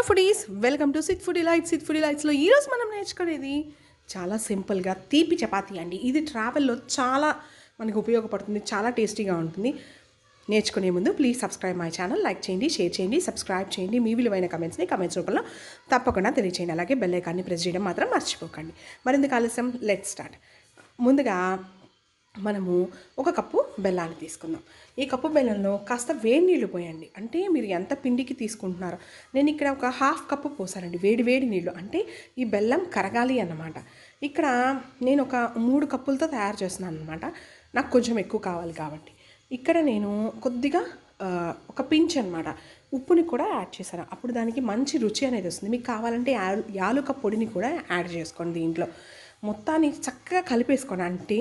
Hello foodies welcome to Sith foodie lights Sith foodie లైట్స్లో ఈరోజు మనం నేర్చుకునేది చాలా సింపుల్గా తీపి చపాతీ అండి. ఇది ట్రావెల్లో చాలా మనకు ఉపయోగపడుతుంది చాలా టేస్టీగా ఉంటుంది. నేర్చుకునే ముందు please subscribe my channel like చేయండి షేర్ చేయండి సబ్స్క్రైబ్ చేయండి. మీ విలువైన కమెంట్స్ని కమెంట్స్ రూపంలో తప్పకుండా తెలియచేయండి. అలాగే బెల్ ఐకాన్ని ప్రెస్ చేయడం మాత్రం మర్చిపోకండి. మరింత ఆలస్యం లెట్ స్టార్ట్ ముందుగా మనము ఒక కప్పు బెల్లాన్ని తీసుకుందాం. ఈ కప్పు బెల్లంలో కాస్త వేడి నీళ్ళు పోయండి. అంటే మీరు ఎంత పిండికి తీసుకుంటున్నారో. నేను ఇక్కడ ఒక హాఫ్ కప్పు పోసానండి. వేడి వేడి నీళ్ళు అంటే ఈ బెల్లం కరగాలి అన్నమాట. ఇక్కడ నేను ఒక మూడు కప్పులతో తయారు చేస్తున్నాను అనమాట నాకు కొంచెం ఎక్కువ కావాలి కాబట్టి. ఇక్కడ నేను కొద్దిగా ఒక పించ్ అనమాట ఉప్పుని కూడా యాడ్ చేశాను. అప్పుడు దానికి మంచి రుచి అనేది వస్తుంది. మీకు కావాలంటే యాలు యాలుక పొడిని కూడా యాడ్ చేసుకోండి దీంట్లో. మొత్తాన్ని చక్కగా కలిపేసుకోండి అంటే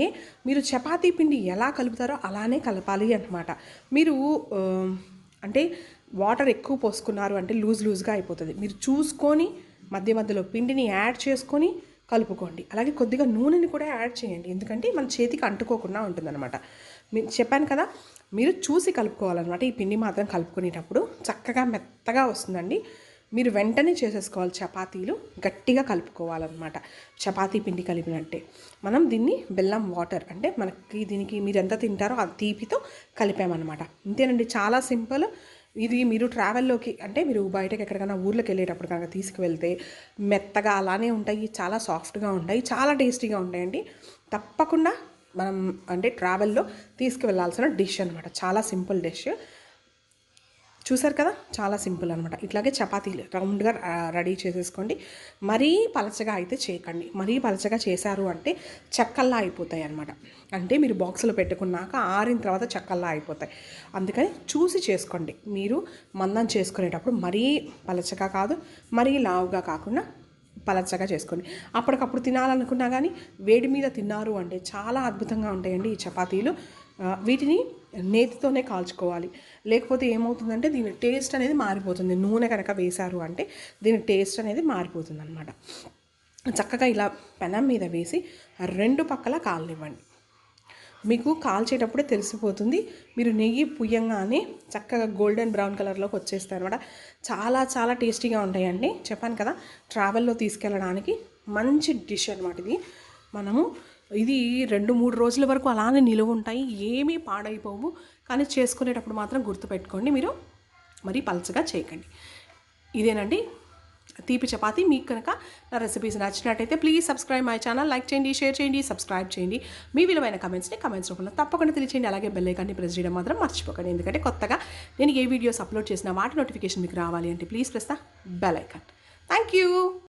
మీరు చపాతీ పిండి ఎలా కలుపుతారో అలానే కలపాలి అనమాట మీరు అంటే వాటర్ ఎక్కువ పోసుకున్నారు అంటే లూజ్ లూజ్గా అయిపోతుంది. మీరు చూసుకొని మధ్య మధ్యలో పిండిని యాడ్ చేసుకొని కలుపుకోండి. అలాగే కొద్దిగా నూనెని కూడా యాడ్ చేయండి. ఎందుకంటే మన చేతికి అంటుకోకుండా ఉంటుందన్నమాట. మీరు చెప్పాను కదా మీరు చూసి కలుపుకోవాలన్నమాట. ఈ పిండి మాత్రం కలుపుకునేటప్పుడు చక్కగా మెత్తగా వస్తుందండి. మీరు వెంటనే చేసేసుకోవాలి చపాతీలు గట్టిగా కలుపుకోవాలన్నమాట. చపాతీ పిండి కలిపినట్టే. మనం దీన్ని బెల్లం వాటర్ అంటే మనకి దీనికి మీరు ఎంత తింటారో ఆ తీపితో కలిపామన్నమాట. ఇంతేనండి చాలా సింపుల్. ఇది మీరు ట్రావెల్లోకి అంటే మీరు బయటకు ఎక్కడికైనా ఊర్లోకి వెళ్ళేటప్పుడు కనుక తీసుకువెళ్తే మెత్తగా అలానే ఉంటాయి చాలా సాఫ్ట్గా ఉంటాయి చాలా టేస్టీగా ఉంటాయండి. తప్పకుండా మనం అంటే ట్రావెల్లో తీసుకువెళ్ళాల్సిన డిష్ అనమాట చాలా సింపుల్ డిష్. చూసారు కదా? చాలా సింపుల్ అనమాట ఇట్లాగే చపాతీలు రౌండ్గా రెడీ చేసేసుకోండి. మరీ పలచగా అయితే చేయకండి. మరీ పలచగా చేశారు అంటే చెక్కల్లా అయిపోతాయి అనమాట అంటే మీరు బాక్సులో పెట్టుకున్నాక ఆరిన తర్వాత చెక్కల్లా అయిపోతాయి. అందుకని చూసి చేసుకోండి. మీరు మందం చేసుకునేటప్పుడు మరీ పలచగా కాదు మరీ లావుగా కాకుండా పలచగా చేసుకోండి. అప్పటికప్పుడు తినాలనుకున్నా కానీ వేడి మీద తిన్నారు అంటే చాలా అద్భుతంగా ఉంటాయండి ఈ చపాతీలు. వీటిని నేతితోనే కాల్చుకోవాలి. లేకపోతే ఏమవుతుందంటే దీని టేస్ట్ అనేది మారిపోతుంది. నూనె కనుక వేశారు అంటే దీని టేస్ట్ అనేది మారిపోతుంది అనమాట చక్కగా ఇలా పెనం మీద వేసి రెండు పక్కల కాలనివ్వండి. మీకు కాల్చేటప్పుడే తెలిసిపోతుంది. మీరు నెయ్యి పుయ్యంగానే చక్కగా గోల్డెన్ బ్రౌన్ కలర్లోకి వచ్చేస్తాయి అనమాట చాలా చాలా టేస్టీగా ఉంటాయండి. చెప్పాను కదా ట్రావెల్లో తీసుకెళ్ళడానికి మంచి డిష్ అనమాట ఇది. మనము ఇది రెండు మూడు రోజుల వరకు అలానే నిలువ ఉంటాయి. ఏమీ పాడైపోవు. కానీ చేసుకునేటప్పుడు మాత్రం గుర్తుపెట్టుకోండి మీరు. మరీ పలచగా చేయకండి. ఇదేనండి. తీపి చపాతీ. మీకు కనుక నా రెసిపీస్ నచ్చినట్టయితే please subscribe my channel like చేయండి షేర్ చేయండి సబ్స్క్రైబ్ చేయండి. మీ విలువైన కమెంట్స్ని కమెంట్స్ రూపంలో తప్పకుండా తెలియచేయండి. అలాగే బెల్ ఐకాన్ని ప్రెస్ చేయడం మాత్రం మర్చిపోకండి. ఎందుకంటే కొత్తగా నేను ఏ వీడియోస్ అప్లోడ్ చేసిన వాటి నోటిఫికేషన్ మీకు రావాలి అంటే please press the bell icon thank you